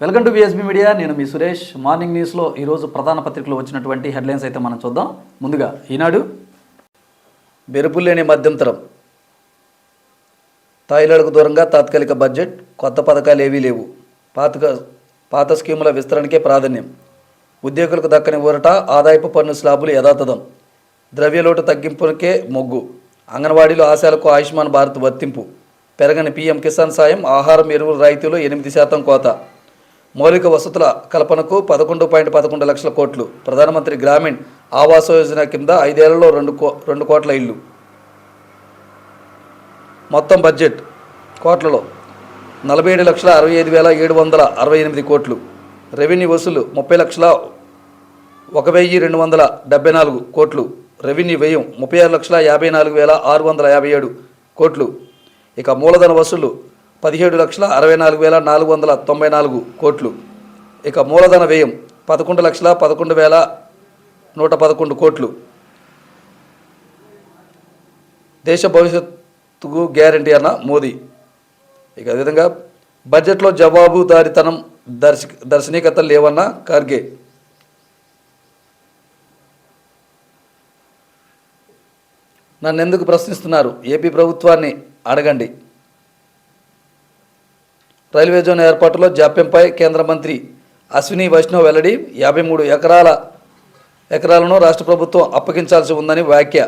Welcome to బిఎస్బీ media నేను మీ Suresh. Morning న్యూస్లో ఈరోజు ప్రధాన పత్రికలో వచ్చినటువంటి హెడ్లైన్స్ అయితే మనం చూద్దాం. ముందుగా ఈనాడు బెరుపు లేని మధ్యంతరం తాయిలాడుకు దూరంగా తాత్కాలిక బడ్జెట్ కొత్త పథకాలు ఏవీ లేవు. పాత పాత స్కీముల విస్తరణకే ప్రాధాన్యం. ఉద్యోగులకు దక్కని ఊరట ఆదాయపు పన్ను స్లాబులు యథాతథం. ద్రవ్యలోటు తగ్గింపునకే మొగ్గు. అంగన్వాడీలో ఆశాలకు ఆయుష్మాన్ భారత్ వర్తింపు. పెరగని పీఎం కిసాన్ సాయం ఆహారం ఎరువుల రాయితీలో ఎనిమిది శాతం కోత. మౌలిక వసతుల కల్పనకు పదకొండు పాయింట్ పదకొండు లక్షల కోట్లు. ప్రధానమంత్రి గ్రామీణ్ ఆవాస్ యోజన కింద ఐదేళ్ళలో రెండు కో రెండు కోట్ల ఇల్లు. మొత్తం బడ్జెట్ కోట్లలో నలభై ఏడు లక్షల అరవై ఐదు వేల ఏడు వందల అరవై ఎనిమిది కోట్లు. రెవెన్యూ వసూలు ముప్పై లక్షల ఒక వెయ్యి రెండు వందల డెబ్బై నాలుగు కోట్లు. రెవెన్యూ వ్యయం ముప్పై ఆరు లక్షల యాభై నాలుగు వేల ఆరు వందల యాభై ఏడు కోట్లు. ఇక మూలధన వసూలు పదిహేడు లక్షల అరవై నాలుగు వేల నాలుగు వందల తొంభై నాలుగు కోట్లు. ఇక మూలధన వ్యయం పదకొండు లక్షల పదకొండు వేల నూట పదకొండు కోట్లు. దేశ భవిష్యత్తుకు గ్యారంటీ అన్న మోదీ. ఇక అదేవిధంగా బడ్జెట్లో జవాబుదారితనం దర్శ దర్శనీకత లేవన్న ఖార్గే. నన్ను ఎందుకు ప్రశ్నిస్తున్నారు? ఏపీ ప్రభుత్వాన్ని అడగండి. రైల్వే జోన్ ఏర్పాటులో జాప్యంపై కేంద్ర మంత్రి అశ్విని వైష్ణవ్ వెల్లడి యాభై మూడు ఎకరాల ఎకరాలను రాష్ట్ర ప్రభుత్వం అప్పగించాల్సి ఉందని వ్యాఖ్య.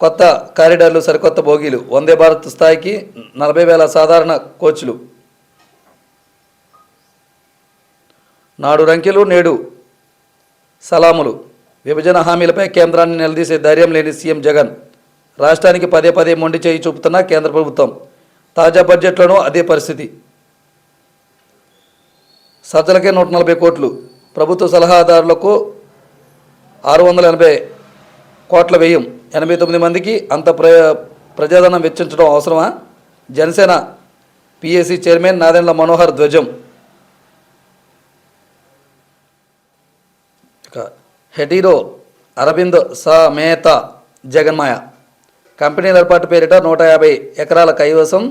కొత్త కారిడార్లు సరికొత్త బోగీలు. వందే భారత్ స్థాయికి నలభై వేల సాధారణ కోచ్లు. నాడు రంకెలు నేడు సలాములు. విభజన హామీలపై కేంద్రాన్ని నిలదీసే ధైర్యం లేని సీఎం జగన్. రాష్ట్రానికి పదే పదే మొండి చేయి చూపుతున్న కేంద్ర ప్రభుత్వం. తాజా బడ్జెట్లోనూ అదే పరిస్థితి. సజ్జలకే నూట నలభై కోట్లు. ప్రభుత్వ సలహాదారులకు ఆరు వందల ఎనభై కోట్ల వ్యయం. ఎనభై తొమ్మిది మందికి అంత ప్ర ప్రజాధనం వెచ్చించడం అవసరమా? జనసేన పిఎస్సి చైర్మన్ నాదెండ్ల మనోహర్ ధ్వజం. హెటీరో అరవింద్ సమేత జగన్మాయ కంపెనీల ఏర్పాటు పేరిట నూట యాభై ఎకరాల కైవసం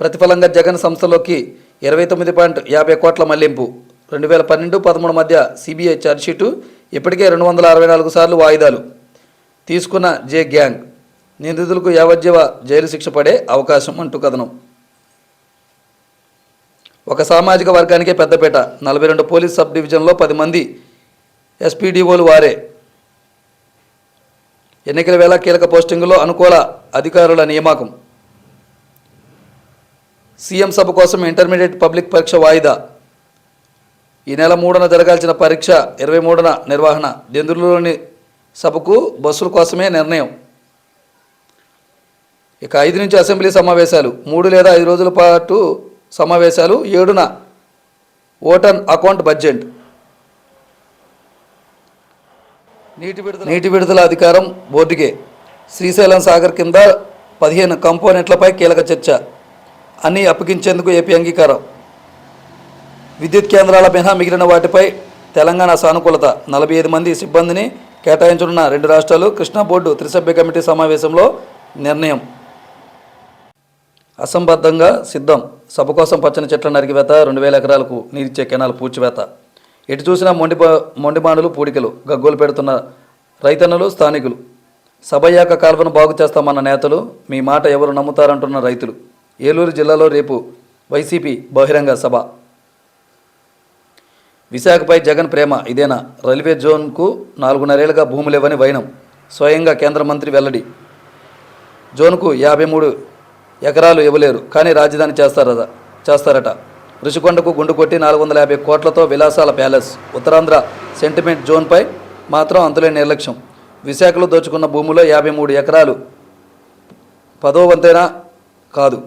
ప్రతిఫలంగా జగన్ సంస్థలోకి ఇరవై తొమ్మిది పాయింట్ యాభై కోట్ల మళ్ళింపు. రెండు వేల పన్నెండు పదమూడు మధ్య సిబిఐ ఛార్జ్షీటు ఇప్పటికే రెండు వందల అరవై నాలుగు సార్లు వాయిదాలు తీసుకున్న జే గ్యాంగ్. నిందితులకు యావజ్జీవ జైలు శిక్ష పడే అవకాశం అంటూ కథనం. ఒక సామాజిక వర్గానికే పెద్దపేట. నలభై రెండు పోలీస్ సబ్ డివిజన్లో పది మంది ఎస్పీడీఓలు వారే. ఎన్నికల వేళ కీలక పోస్టింగుల్లో అనుకూల అధికారుల నియామకం. సీఎం సభ కోసం ఇంటర్మీడియట్ పబ్లిక్ పరీక్ష వాయిదా. ఈ నెల మూడున జరగాల్సిన పరీక్ష ఇరవై మూడున నిర్వహణ. దెందులూరులోని సభకు బస్సుల కోసమే నిర్ణయం. ఇక ఐదు నుంచి అసెంబ్లీ సమావేశాలు. మూడు లేదా ఐదు రోజుల పాటు సమావేశాలు. ఏడున ఓటన్ అకౌంట్ బడ్జెట్. నీటి విడుదల నీటి విడుదల అధికారం బోర్డుకే. శ్రీశైలం సాగర్ కింద పదిహేను కంపోనెంట్లపై కీలక చర్చ. అన్నీ అప్పగించేందుకు ఏపీ అంగీకారం. విద్యుత్ కేంద్రాల మినహా మిగిలిన వాటిపై తెలంగాణ సానుకూలత. నలభై ఐదు మంది సిబ్బందిని కేటాయించనున్న రెండు రాష్ట్రాలు కృష్ణా బోర్డు త్రిసభ్య కమిటీ సమావేశంలో నిర్ణయం. అసంబద్ధంగా సిద్ధం. సభ కోసం పచ్చని చెట్ల నరికివేత రెండు వేల ఎకరాలకు నీరిచ్చే కెనాల్ పూడ్చివేత. ఎటు చూసినా మొండి మొండిమానులు పూడికలు గగ్గోలు పెడుతున్న రైతన్నలు స్థానికులు. సభ అయ్యాక కాల్వను బాగు చేస్తామన్న నేతలు మీ మాట ఎవరు నమ్ముతారంటున్న రైతులు. ఏలూరు జిల్లాలో రేపు వైసీపీ బహిరంగ సభ. విశాఖపై జగన్ ప్రేమ ఇదేనా? రైల్వే జోన్కు నాలుగున్నరేళ్ళుగా భూములేవని వైనం. స్వయంగా కేంద్ర మంత్రి వెల్లడి. జోన్కు యాభై మూడు ఎకరాలు ఇవ్వలేరు కానీ రాజధాని చేస్తారట చేస్తారట. రుషికొండకు గుండు కొట్టి నాలుగు వందల యాభై కోట్లతో విలాసాల ప్యాలెస్ ఉత్తరాంధ్ర సెంటిమెంట్ జోన్పై మాత్రం అంతులేని నిర్లక్ష్యం. విశాఖలో దోచుకున్న భూములో యాభై మూడు ఎకరాలు పదో వంతైనా కాదు.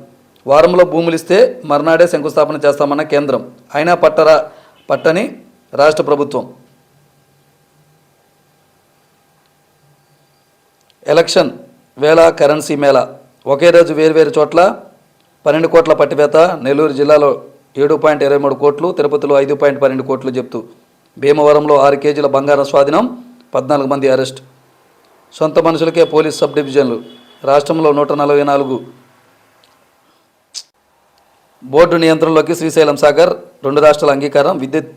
వారంలో భూములు ఇస్తే మర్నాడే శంకుస్థాపన చేస్తామన్న కేంద్రం. అయినా పట్టరా పట్టని రాష్ట్ర ప్రభుత్వం. ఎలక్షన్ వేళ కరెన్సీ మేళ. ఒకే రోజు వేర్వేరు చోట్ల పన్నెండు కోట్ల పట్టివేత నెల్లూరు జిల్లాలో ఏడు పాయింట్ ఇరవై మూడు కోట్లు తిరుపతిలో ఐదు పాయింట్ పన్నెండు కోట్లు చెప్తూ భీమవరంలో ఆరు కేజీల బంగారం స్వాధీనం పద్నాలుగు మంది అరెస్ట్. సొంత మనుషులకే పోలీస్ సబ్ డివిజన్లు రాష్ట్రంలో నూట నలభై నాలుగు. బోర్డు నియంత్రణలోకి శ్రీశైలం సాగర్ రెండు రాష్ట్రాల అంగీకారం విద్యుత్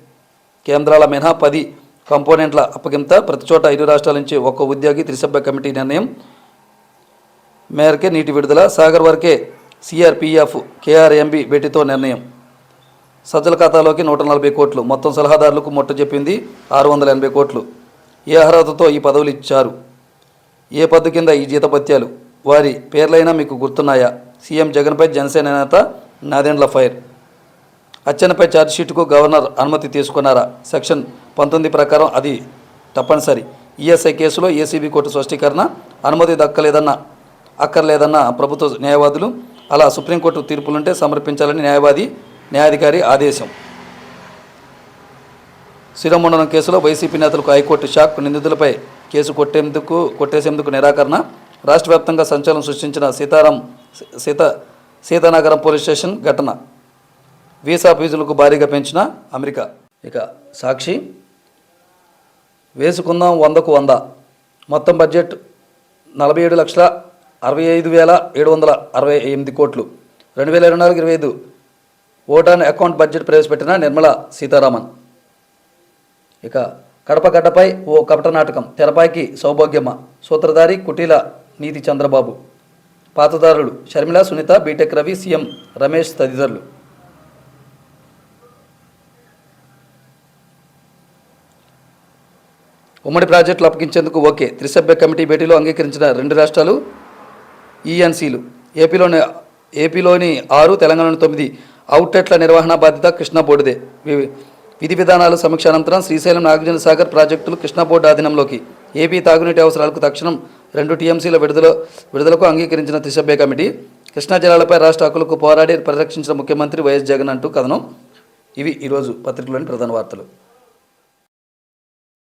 కేంద్రాల మినహా పది కంపోనెంట్ల అప్పగింత ప్రతి చోట ఐదు రాష్ట్రాల నుంచి ఒక్క ఉద్యోగి త్రిసభ్య కమిటీ నిర్ణయం. మేరకే నీటి విడుదల సాగర్ వరకే సిఆర్పిఎఫ్ కేఆర్ఎంబి భేటీతో నిర్ణయం. సజ్జల ఖాతాలోకి నూట నలభై కోట్లు. మొత్తం సలహాదారులకు మొట్ట చెప్పింది ఆరు వందల ఎనభై కోట్లు. ఏ అర్హతతో ఈ పదవులు ఇచ్చారు? ఏ పద్దు కింద ఈ జీతపత్యాలు? వారి పేర్లైనా మీకు గుర్తున్నాయా? సీఎం జగన్పై జనసేన నేత నాదెండ్ల ఫైర్. అచ్చెన్నపై ఛార్జ్షీట్కు గవర్నర్ అనుమతి తీసుకున్నారా? సెక్షన్ పంతొమ్మిది ప్రకారం అది తప్పనిసరి. ఈఎస్ఐ కేసులో ఏసీబీ కోర్టు స్పష్టీకరణ అనుమతి దక్కలేదన్న అక్కర్లేదన్న ప్రభుత్వ న్యాయవాదులు అలా సుప్రీంకోర్టు తీర్పులుంటే సమర్పించాలని న్యాయవాది న్యాయాధికారి ఆదేశం. శిరమండలం కేసులో వైసీపీ నేతలకు హైకోర్టు షాక్ నిందితులపై కేసు కొట్టేందుకు కొట్టేసేందుకు నిరాకరణ రాష్ట్ర వ్యాప్తంగా సంచలనం సృష్టించిన సీతారాం సీత సీతానగరం పోలీస్ స్టేషన్ ఘటన. వీసా ఫీజులకు భారీగా పెంచిన అమెరికా. ఇక సాక్షి వేసుకుందాం వందకు వంద. మొత్తం బడ్జెట్ నలభై ఏడు లక్షల అరవై ఐదు వేల ఏడు వందల అరవై ఎనిమిది కోట్లు. రెండు వేల ఇరవై నాలుగు ఇరవై ఐదు ఓటాన్ అకౌంట్ బడ్జెట్ ప్రవేశపెట్టిన నిర్మలా సీతారామన్. ఇక కడప గడ్డపై ఓ కపట నాటకం తెరపైకి సౌభాగ్యమ్మ సూత్రధారి కుటీల నీతి Chandrababu పాతదారులు Sharmila Sunitha B Tech Ravi CM Ramesh తదితరులు. ఉమ్మడి ప్రాజెక్టులు అప్పగించేందుకు ఓకే. త్రిసభ్య కమిటీ భేటీలో అంగీకరించిన రెండు రాష్ట్రాలు ఈఎన్సీలు ఏపీలోని ఏపీలోని ఆరు తెలంగాణలోని తొమ్మిది అవుట్లెట్ల నిర్వహణ బాధ్యత కృష్ణా బోర్డుదే. వి- విధి విధానాలు సమీక్ష అనంతరం శ్రీశైలం నాగార్జున సాగర్ ప్రాజెక్టులు కృష్ణా బోర్డు ఆధీనంలోకి. ఏపీ తాగునీటి అవసరాలకు తక్షణం రెండు టీఎంసీల విడుదల విడుదలకు అంగీకరించిన త్రిసభ్య కమిటీ. కృష్ణా జలాలపై రాష్ట్ర హక్కులకు పోరాడి పరిరక్షించిన ముఖ్యమంత్రి వైఎస్ జగన్ అంటూ కథనం. ఇవి ఈరోజు పత్రికలోని ప్రధాన వార్తలు.